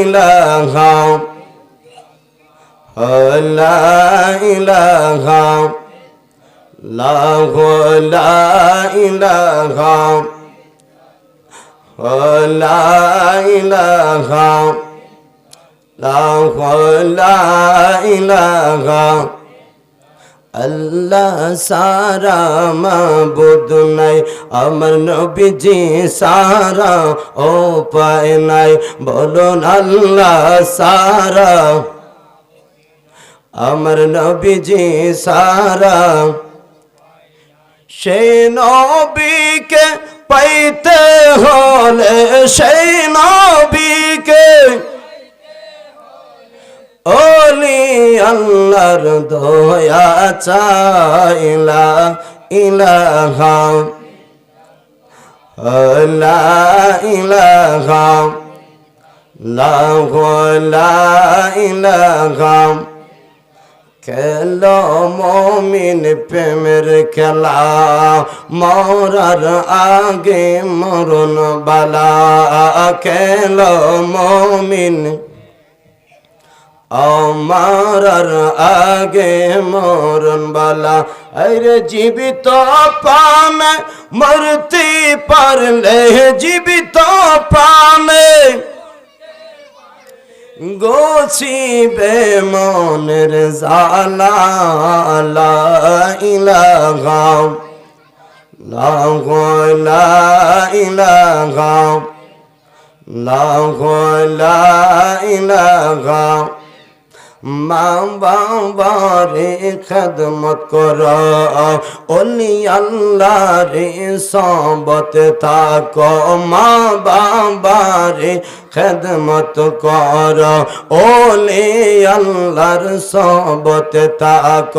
ইলাহা। লা ইলাহা। লাহু লা ইলাহা। লা ইলাহা। লাহু লা ইলাহা। আল্লাহ সারা মাবুদ নাই, আমার নবীজি সারা ও পায় নাই। বলুন আল্লাহ সারা, আমার নবীজি সারা। সেই নবীকে পাইতে হলে, সেই নবীকে ওলি আল্লাহর দয়া চাইলা ইলাহা। লা ইলাহা। লা লা ইলাহা। খেল মমিন প্রেমের খেলা। মরার আগে মরণ বালা। খেল মমিন আমারার আগে মরণ বালা। আরে জীবিত পামে মরতে পারলে, জীবিত পামে গোছিবে মনের জালা ইলাহা লা ইলাহা লা ইলাহা মা বাবারে খেদমত কর। অলি আল্লাহরে সবত থাক। মা বাবারে খেদমত কর। ওলে আল্লাহর সবত থাক।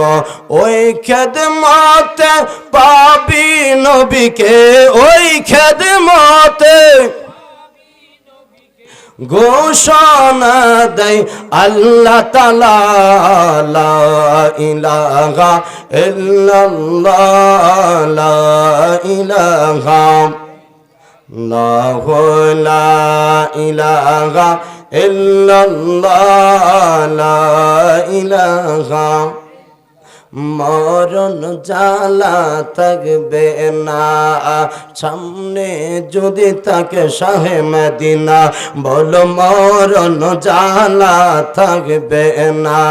ওই খেদমতে পাবি নবীকে, ওই খেদমতে ঘোষণা দেয় আল্লাহ তালা ইলাহা ইল্লাল্লাহ ইলাহা লাহু লা ইলাহা ইল্লাল্লাহ ইলাহা মরণ জ্বালা থাকবে না। সামনে যদি তাকে শাহে মদিনা, বল মরণ জ্বালা থাকবে না।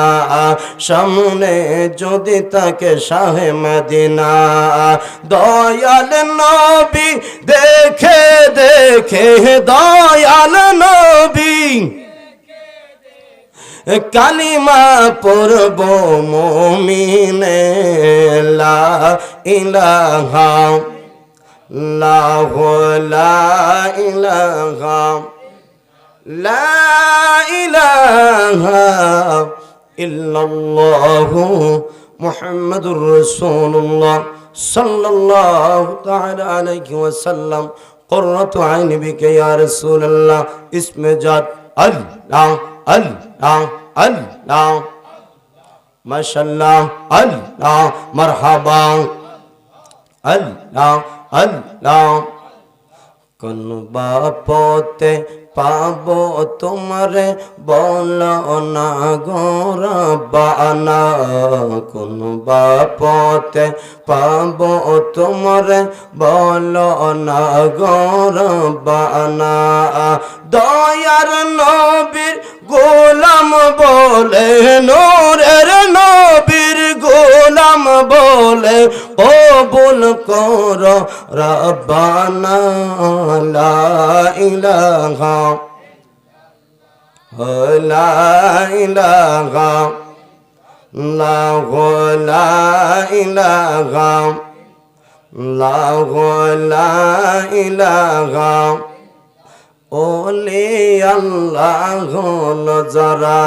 সামনে যদি তাকে শাহে মদিনা, দয়াল নবী দেখে দেখে, দয়াল কালিমা পড়ব মমিনে লা ইলাহা লাহ লা ইলাহা লা ইলাহা ইল্লাল্লাহু মুহাম্মাদুর রাসূলুল্লাহ সাল্লাল্লাহু তাআলা আলাইহি ওয়াসাল্লাম قرة عين بك يا رسول الله اسم جاد الله আল্লাহ আল্লাহ। মাশাল্লাহ আল্লাহ। মারহাবা। আল্লাহ আল্লাহ। কোন বাপতে পাব তোমারে, বল না গোরাবানা কোন বাপতে পাব তোমারে, বল না গোরাবানা দয়ার নবীর গোলাম বলে, নূরের নবীর গোলাম বলে, কবুল কর রব্বানা লা ইলাহা লা ইলাহা, লা লা লা ইলাহা। ওলে আল্লাহ যারা,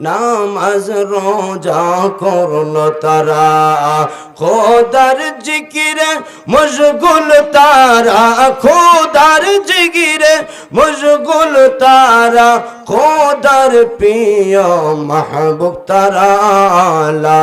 নামাজ রোজা করল তারা। খোদার জিকিরে মশগুল তারা, খোদার জিকিরে মশগুল তারা, খোদার প্রিয় মাহবুব তারা। লা